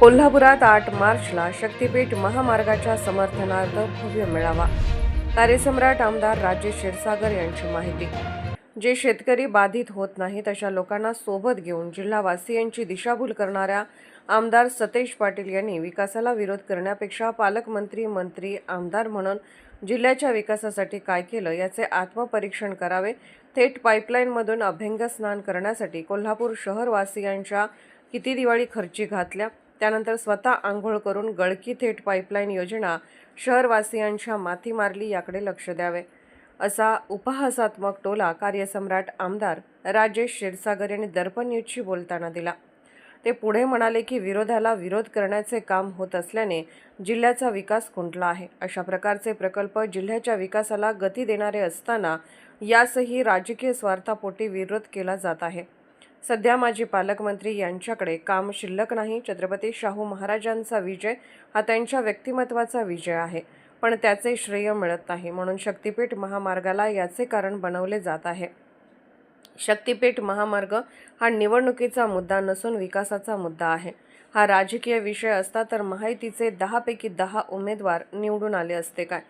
कोल्हापुरात आठ मार्चला शक्तीपीठ महामार्गाच्या समर्थनार्थ भव्य मेळावा. कार्यसम्राट आमदार राजेश क्षीरसागर यांची माहिती. जे शेतकरी बाधित होत नाहीत अशा लोकांना सोबत घेऊन जिल्हावासियांची दिशाभूल करणाऱ्या आमदार सतेज पाटील यांनी विकासाला विरोध करण्यापेक्षा पालकमंत्री मंत्री आमदार म्हणून जिल्ह्याच्या विकासासाठी काय केलं याचे आत्मपरीक्षण करावे थेट पाईपलाईनमधून अभ्यंग स्नान करण्यासाठी कोल्हापूर शहरवासियांच्या किती दिवाळी खर्ची घातल्या त्यानंतर स्वतः आंघोळ करून गळकी थेट पाईपलाईन योजना शहरवासियांच्या माथी मारली याकडे लक्ष द्यावे. असा उपहासात्मक टोला कार्यसम्राट आमदार राजेश क्षीरसागर यांनी दर्पण न्यूजशी बोलताना दिला. ते पुढे म्हणाले की विरोधाला विरोध करण्याचे काम होत असल्याने जिल्ह्याचा विकास खुंटला आहे. अशा प्रकारचे प्रकल्प जिल्ह्याच्या विकासाला गती देणारे असताना यासही राजकीय स्वार्थापोटी विरोध केला जात आहे. सध्या माजी पालकमंत्री यांच्याकडे काम शिल्लक नाही. छत्रपती शाहू महाराजांचा विजय हा त्यांच्या व्यक्तिमत्वाचा विजय आहे. पण त्याचे श्रेय मिळत नाही. म्हणून शक्तीपीठ महामार्गाला याचे कारण बनवले जात आहे. शक्तीपीठ महामार्ग हा निवडणुकीचा मुद्दा नसून विकासाचा मुद्दा आहे. हा राजकीय विषय असता तर माहितीचे दहापैकी दहा उमेदवार निवडून आले असते काय?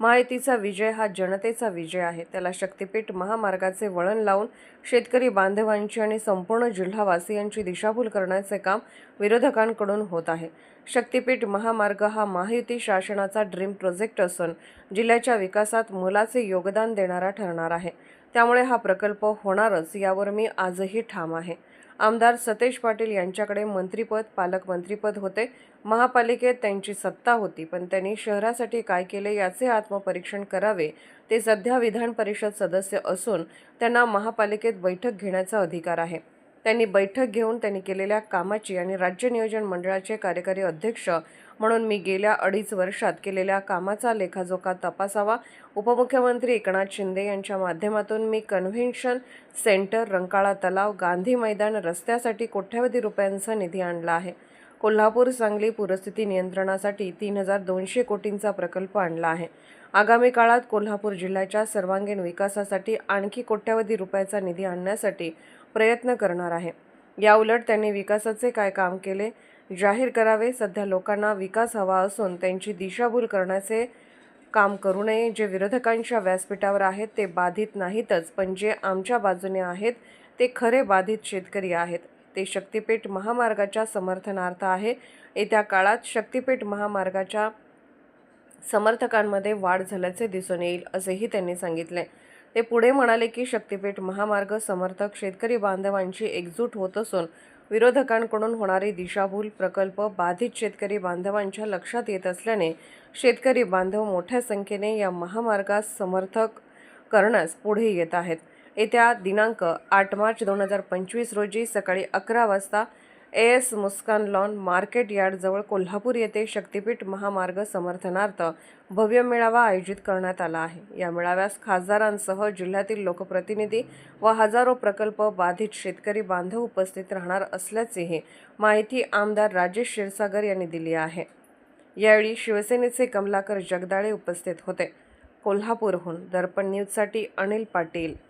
माहितीचा विजय हा जनतेचा विजय आहे. त्याला शक्तीपीठ महामार्गाचे वळण लावून शेतकरी बांधवांची आणि संपूर्ण जिल्हावासियांची दिशाभूल करण्याचे काम विरोधकांकडून होत आहे. शक्तीपीठ महामार्ग हा महायुती शासनाचा ड्रीम प्रोजेक्ट असून जिल्ह्याच्या विकासात मोलाचे योगदान देणारा ठरणार आहे. त्यामुळे हा प्रकल्प होणारच यावर मी आजही ठाम आहे. आमदार सतेज पाटील यांच्याकडे मंत्रीपद पालकमंत्रीपद होते. महापालिकेत त्यांची सत्ता होती पण त्यांनी शहरासाठी काय केले याचे आत्मपरीक्षण करावे. ते सध्या विधान परिषद सदस्य असून त्यांना महापालिकेत बैठक घेण्याचा अधिकार आहे. त्यांनी बैठक घेऊन त्यांनी केलेल्या कामाची आणि राज्य नियोजन मंडळाचे कार्यकारी अध्यक्ष म्हणून मी गेल्या अडीच वर्षात केलेल्या कामाचा लेखाजोखा तपासावा. उपमुख्यमंत्री एकनाथ शिंदे यांच्या माध्यमातून मी कन्व्हेन्शन सेंटर रंकाळा तलाव गांधी मैदान रस्त्यासाठी कोट्यवधी रुपयांचा निधी आणला आहे. कोल्हापूर सांगली पूरस्थिती नियंत्रणासाठी तीन हजार दोनशे कोटींचा प्रकल्प आणला आहे. आगामी काळात कोल्हापूर जिल्ह्याच्या सर्वांगीण विकासासाठी आणखी कोट्यवधी रुपयाचा निधी आणण्यासाठी प्रयत्न करणार आहे. याउलट त्यांनी विकासाचे काय काम केले? जाहीर करावे. सध्या लोकांना विकास हवा असून त्यांची दिशाभूल करण्याचे काम करू नये. जे विरोधकांच्या व्यासपीठावर आहेत ते बाधित नाहीतच पण जे आमच्या बाजूने आहेत ते खरे बाधित शेतकरी आहेत. ते शक्तिपीठ महामार्गाच्या समर्थनार्थ आहे. येत्या काळात शक्तिपीठ महामार्गाच्या समर्थकांमध्ये वाढ झाल्याचे दिसून येईल असेही त्यांनी सांगितले. ते पुढे म्हणाले की शक्तीपीठ महामार्ग समर्थक शेतकरी बांधवांची एकजूट होत असून विरोधकांकडून होणारी दिशाभूल प्रकल्प बाधित शेतकरी बांधवांच्या लक्षात येत असल्याने शेतकरी बांधव मोठ्या संख्येने या महामार्गास समर्थक करण्यास पुढे येत आहेत. येत्या दिनांक आठ मार्च दोन हजार पंचवीस रोजी सकाळी अकरा वाजता A S Muskan lawn market यार्डजवळ Kolhapur येथे शक्तिपीठ महामार्ग समर्थनार्थ भव्य मेळावा आयोजित करण्यात आला आहे. या मेळाव्यास खासदारांसह जिल्ह्यातील लोकप्रतिनिधी व हजारो प्रकल्प बाधित शेतकरी बांधव उपस्थित राहणार असल्याचेही माहिती आमदार राजेश क्षीरसागर यांनी दिली आहे. यावेळी शिवसेनेचे कमलाकर जगदाळे उपस्थित होते. कोल्हापूरहून दर्पण न्यूजसाठी अनिल पाटील.